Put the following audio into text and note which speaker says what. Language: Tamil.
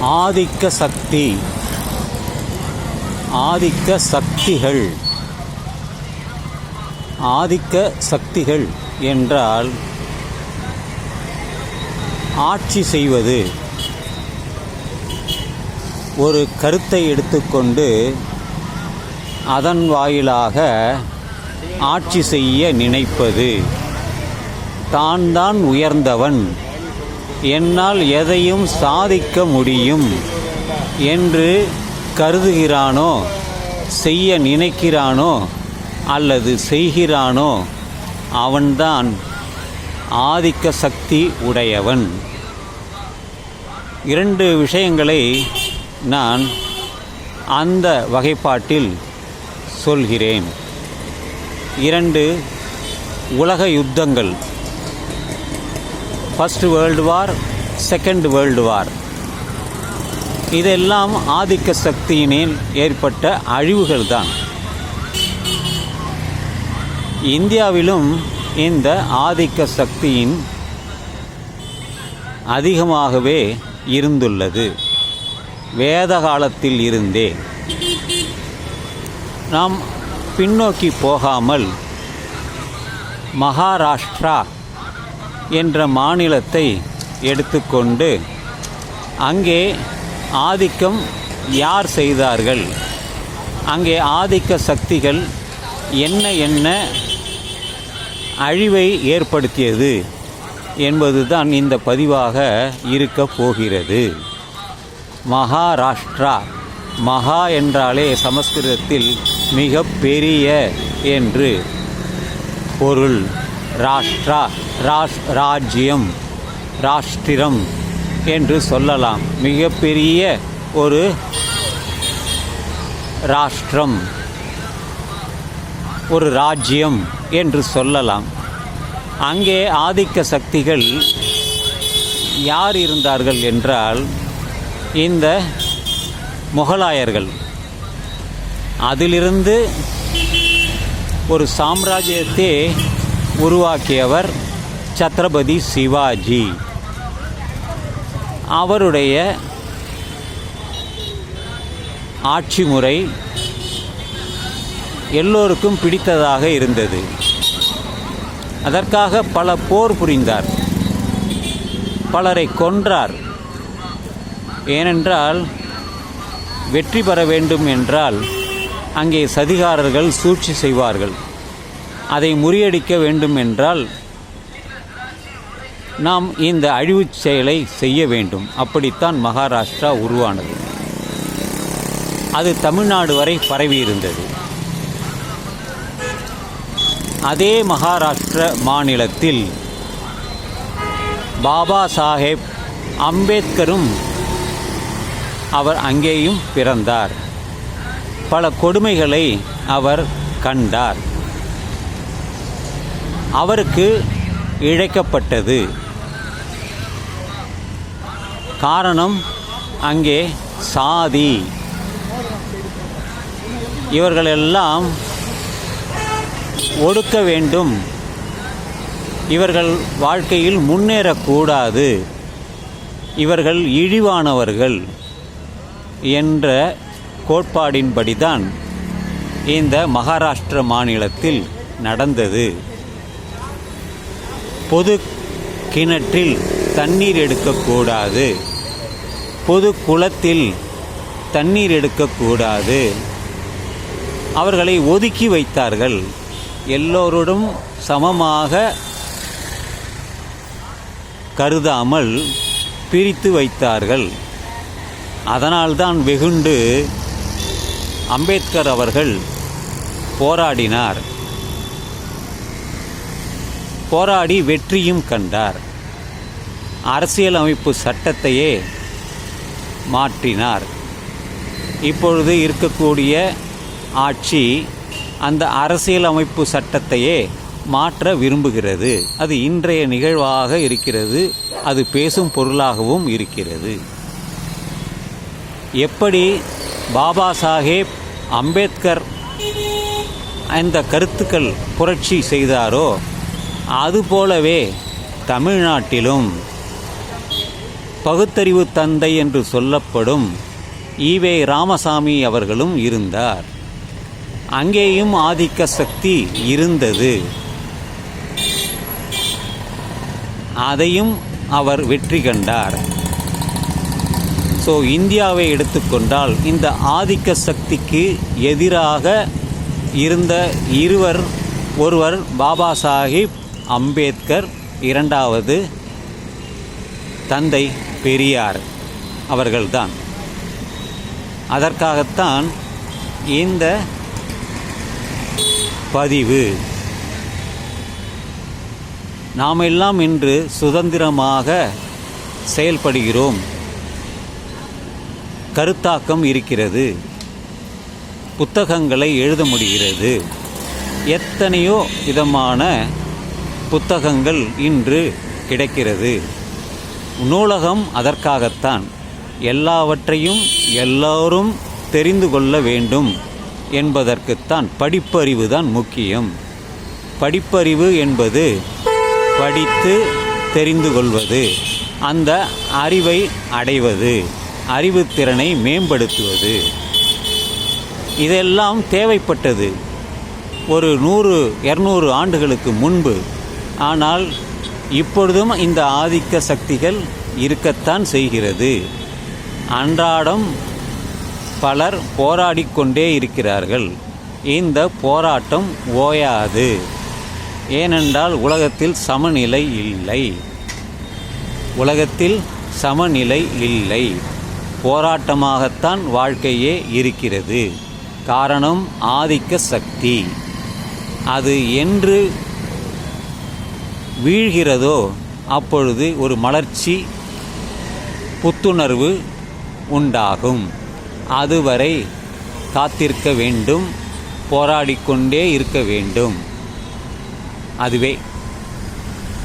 Speaker 1: ஆதிக்க சக்தி. ஆதிக்க சக்திகள். ஆதிக்க சக்திகள் என்றால் ஆட்சி செய்வது. ஒரு கருத்தை எடுத்துக்கொண்டு அதன் வாயிலாக ஆட்சி செய்ய நினைப்பது. தான் தான் உயர்ந்தவன். என்னால் எதையும் சாதிக்க முடியும் என்று கருதுகிறானோ செய்ய நினைக்கிறானோ அல்லது செய்கிறானோ அவன்தான் ஆதிக்க சக்தி உடையவன். இரண்டு விஷயங்களை நான் அந்த வகைப்பாட்டில் சொல்கிறேன். இரண்டு உலக யுத்தங்கள். First world war second world war இதெல்லாம் ஆதிக்க சக்தியினில் ஏற்பட்ட அழிவுகள் தான் இந்தியாவிலும் இந்த ஆதிக்க சக்தியின் அதிகமாகவே இருந்துள்ளது. வேத காலத்தில் இருந்தே. நாம் பின்னோக்கி போகாமல் மகாராஷ்டிரா என்ற மாநிலத்தை எடுத்துக்கொண்டு அங்கே ஆதிக்கம் யார் செய்தார்கள்? அங்கே ஆதிக்க சக்திகள் என்ன என்ன அழிவை ஏற்படுத்தியது என்பதுதான் இந்த பதிவாக இருக்க போகிறது. மகாராஷ்டிரா மகா என்றாலே சமஸ்கிருதத்தில் மிக பெரிய என்று பொருள். ராஷ்டிரா ராஷ் ராஜ்யம் ராஷ்டிரம் என்று சொல்லலாம். மிகப்பெரிய ஒரு ராஷ்டிரம் ஒரு ராஜ்யம் என்று சொல்லலாம். அங்கே ஆதிக்க சக்திகள் யார் இருந்தார்கள் என்றால் இந்த முகலாயர்கள். அதிலிருந்து ஒரு சாம்ராஜ்யத்தை உருவாக்கியவர் சத்ரபதி சிவாஜி. அவருடைய ஆட்சி முறை எல்லோருக்கும் பிடித்ததாக இருந்தது. அதற்காக பல போர் புரிந்தார். பலரை கொன்றார். ஏனென்றால் வெற்றி பெற வேண்டும் என்றால் அங்கே சதிகாரர்கள் சூழ்ச்சி செய்வார்கள். அதை முறியடிக்க வேண்டும் என்றால் நாம் இந்த அழிவுச் செயலை செய்ய வேண்டும். அப்படித்தான் மகாராஷ்டிரா உருவானது. அது தமிழ்நாடு வரை பரவியிருந்தது அதே மகாராஷ்டிர மாநிலத்தில் பாபா சாஹேப் அம்பேத்கரும் அவர் அங்கேயும் பிறந்தார். பல கொடுமைகளை அவர் கண்டார். அவருக்கு இழைக்கப்பட்டது. காரணம் அங்கே சாதி. இவர்களெல்லாம் ஒடுக்க வேண்டும். இவர்கள் வாழ்க்கையில் முன்னேறக்கூடாது. இவர்கள் இழிவானவர்கள் என்ற கோட்பாடின்படிதான் இந்த மகாராஷ்டிர மாநிலத்தில் நடந்தது. பொது கிணற்றில் தண்ணீர் எடுக்கக்கூடாது. பொது குளத்தில் தண்ணீர் எடுக்கக்கூடாது அவர்களை ஒதுக்கி வைத்தார்கள். எல்லோருடன் சமமாக கருதாமல் பிரித்து வைத்தார்கள். அதனால்தான் வெகுண்டு அம்பேத்கர் அவர்கள் போராடினார். போராடி வெற்றியும் கண்டார். அரசியலமைப்பு சட்டத்தையே மாற்றினார். இப்பொழுது இருக்கக்கூடிய ஆட்சி அந்த அரசியலமைப்பு சட்டத்தையே மாற்ற விரும்புகிறது. அது இன்றைய நிகழ்வாக இருக்கிறது. அது பேசும் பொருளாகவும் இருக்கிறது. எப்படி பாபா சாஹேப் அம்பேத்கர் அந்த கருத்துக்கள் புரட்சி செய்தாரோ அதுபோலவே தமிழ்நாட்டிலும் பகுத்தறிவு தந்தை என்று சொல்லப்படும் ஈவே ராமசாமி அவர்களும் இருந்தார். அங்கேயும் ஆதிக்க சக்தி இருந்தது. அதையும் அவர் வெற்றி கண்டார். ஸோ இந்தியாவை எடுத்துக்கொண்டால் இந்த ஆதிக்க சக்திக்கு எதிராக இருந்த இருவர் ஒருவர் பாபா சாஹிப் அம்பேத்கர் இரண்டாவது தந்தை பெரியார் அவர்கள்தான். அதற்காகத்தான் இந்த பதிவு. நாம் எல்லாம் இன்று சுதந்திரமாக செயல்படுகிறோம். கருத்தாக்கம் இருக்கிறது. புத்தகங்களை எழுத முடிகிறது. எத்தனையோ விதமான புத்தகங்கள் இன்று கிடைக்கிறது. நூலகம் அதற்காகத்தான் எல்லாவற்றையும் எல்லோரும் தெரிந்து கொள்ள வேண்டும் என்பதற்குத்தான் படிப்பறிவு தான் முக்கியம். படிப்பறிவு என்பது படித்து தெரிந்து கொள்வது அந்த அறிவை அடைவது அறிவுத்திறனை மேம்படுத்துவது. இதெல்லாம் தேவைப்பட்டது. ஒரு நூறு இரநூறு ஆண்டுகளுக்கு முன்பு. ஆனால் இப்பொழுதும் இந்த ஆதிக்க சக்திகள் இருக்கத்தான் செய்கிறது. அன்றாடம் பலர் போராடிக்கொண்டே இருக்கிறார்கள். இந்த போராட்டம் ஓயாது. ஏனென்றால் உலகத்தில் சமநிலை இல்லை. உலகத்தில் சமநிலை இல்லை. போராட்டமாகத்தான் வாழ்க்கையே இருக்கிறது. காரணம் ஆதிக்க சக்தி. அது என்று வீழ்கிறதோ அப்பொழுது ஒரு மலர்ச்சி புத்துணர்வு உண்டாகும். அதுவரை காத்திருக்க வேண்டும் போராடிக்கொண்டே இருக்க வேண்டும். அதுவே.